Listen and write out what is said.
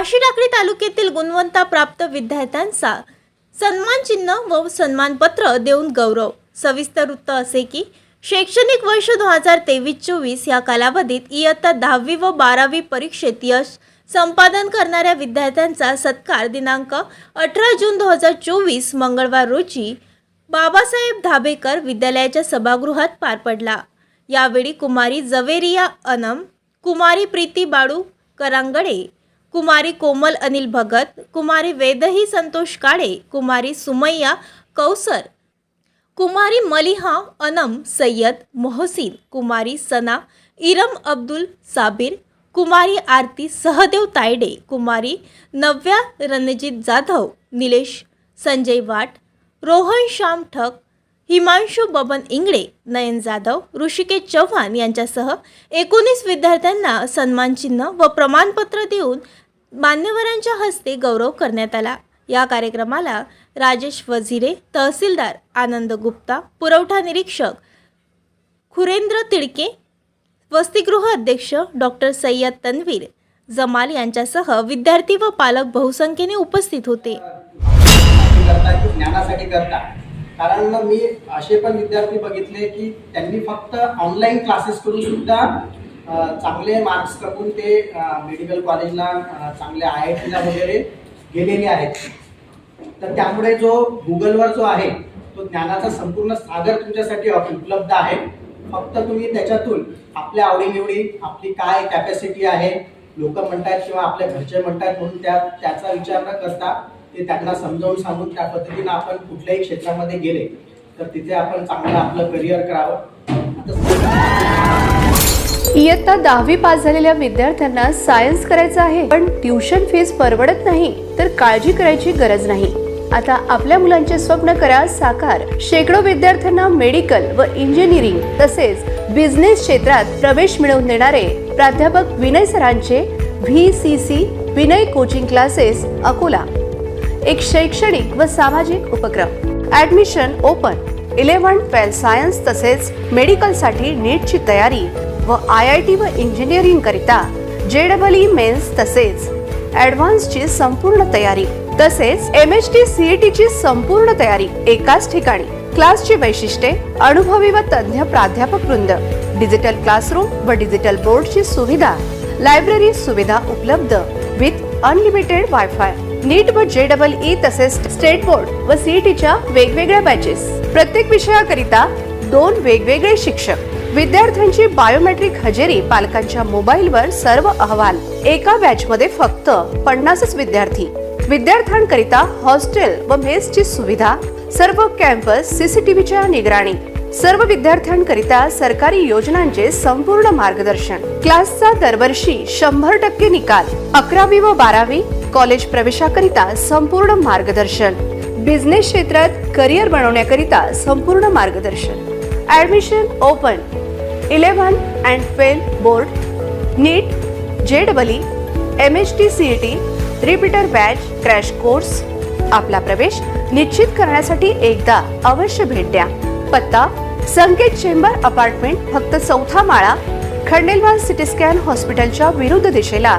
काशी टाकळी तालुक्यातील गुणवंता प्राप्त विद्यार्थ्यांचा सन्मान चिन्ह व सन्मानपत्र देऊन गौरव. सविस्तर वृत्त असे की शैक्षणिक वर्ष दोन हजार तेवीस चोवीस या कालावधीत इयत्ता दहावी व बारावी परीक्षेत यश संपादन करणाऱ्या विद्यार्थ्यांचा सत्कार दिनांक अठरा जून दोन हजार चोवीस मंगळवार रोजी बाबासाहेब धाबेकर विद्यालयाच्या सभागृहात पार पडला. यावेळी कुमारी जवेरिया अनम कुमारी प्रीती बाळू करांगडे कुमारी कोमल अनिल भगत कुमारी वेदही संतोष काळे कुमारी सुमय्या कौसर कुमारी मलिहा अनम सय्यद मोहसिन कुमारी सना इरम अब्दुल साबिर कुमारी आरती सहदेव तायडे कुमारी नव्या रणजित जाधव निलेश संजय वाट रोहन श्याम ठक हिमांशू बबन इंगळे नयन जाधव ऋषिकेश चव्हाण यांच्यासह एकोणीस विद्यार्थ्यांना सन्मानचिन्ह व प्रमाणपत्र देऊन मान्यवरांच्या हस्ते गौरव करण्यात आला. या कार्यक्रमाला राजेश वझिरे तहसीलदार आनंद गुप्ता पुरवठा निरीक्षक खुरेंद्र तिडके वसतिगृह अध्यक्ष डॉक्टर सय्यद तन्वीर जमाल यांच्यासह विद्यार्थी व पालक बहुसंख्येने उपस्थित होते. करता ज्ञानासाठी करता? कारण मी असे पण विद्यार्थी बघितले की त्यांनी फक्त ऑनलाईन क्लासेस करून सुद्धा चांगले मार्क्स करून ते मेडिकल कॉलेजला चांगले आय आय टीला वगैरे गेलेले आहेत. तर त्यामुळे जो गुगलवर जो आहे तो ज्ञानाचा संपूर्ण सागर तुमच्यासाठी उपलब्ध आहे. फक्त तुम्ही त्याच्यातून आपल्या आवडीनिवडी आपली काय कॅपॅसिटी आहे लोक म्हणतात किंवा आपल्या घरचे म्हणतात म्हणून त्या त्याचा विचार न करता ते त्यांना समजावून सांगून त्या पद्धतीनं आपण कुठल्याही क्षेत्रामध्ये गेले तर तिथे आपण चांगलं आपलं करिअर करावं. इयत्ता दहावी पास झालेल्या विद्यार्थ्यांना सायन्स करायचं आहे पण ट्युशन फीस परवडत नाही तर काळजी करायची गरज नाही. आता आपल्या मुलांचे स्वप्न करा साकार. शेकडो विद्यार्थ्यांना मेडिकल व इंजिनिअरिंग तसेच बिझनेस क्षेत्रात प्रवेश मिळवून देणारे प्राध्यापक Vinay सरांचे V C C Vinay coaching classes Akola. एक शैक्षणिक व सामाजिक उपक्रम. Admission open eleven twelfth science तसेच मेडिकलसाठी नीटची तयारी व आय आय टी व इंजिनिअरिंग करिता जे डबल ई मेन्स तसेच ॲडव्हान्सची संपूर्ण तयारी. तसेच एम एच टी सीईटी ची संपूर्ण तयारी एकाच ठिकाणी. क्लासची वैशिष्ट्ये अनुभवी व तज्ञ प्राध्यापक वृंद. डिजिटल क्लासरूम व डिजिटल बोर्डची सुविधा. लायब्ररी सुविधा उपलब्ध विथ अनलिमिटेड वायफाय नीट व जे डबल ई तसेच स्टेट बोर्ड व सीईटीच्या वेगवेगळ्या बॅचेस प्रत्येक विषयाकरिता दोन वेगवेगळे शिक्षक. विद्यार्थ्यांची बायोमेट्रिक हजेरी पालकांच्या मोबाईलवर सर्व अहवाल. एका बॅच मध्ये फक्त पन्नासच विद्यार्थी. विद्यार्थ्यांकरिता हॉस्टेल व मेसची सुविधा सर्व कॅम्पस सीसीटीव्हीच्या निगराणी. सर्व विद्यार्थ्यांकरिता सरकारी योजनांचे संपूर्ण मार्गदर्शन. क्लासचा दरवर्षी शंभर टक्के निकाल. अकरावी व बारावी कॉलेज प्रवेशाकरिता संपूर्ण मार्गदर्शन. बिझनेस क्षेत्रात करिअर बनवण्याकरिता संपूर्ण मार्गदर्शन. Admission open eleven and twelve board NEET J double M H T C E T repeater batch crash course आपला प्रवेश निश्चित करण्यासाठी एकदा अवश्य भेट द्या. पत्ता संकेत चेंबर अपार्टमेंट फक्त चौथा माळा खंडेलवाल सिटी स्कॅन हॉस्पिटलच्या विरुद्ध दिशेला.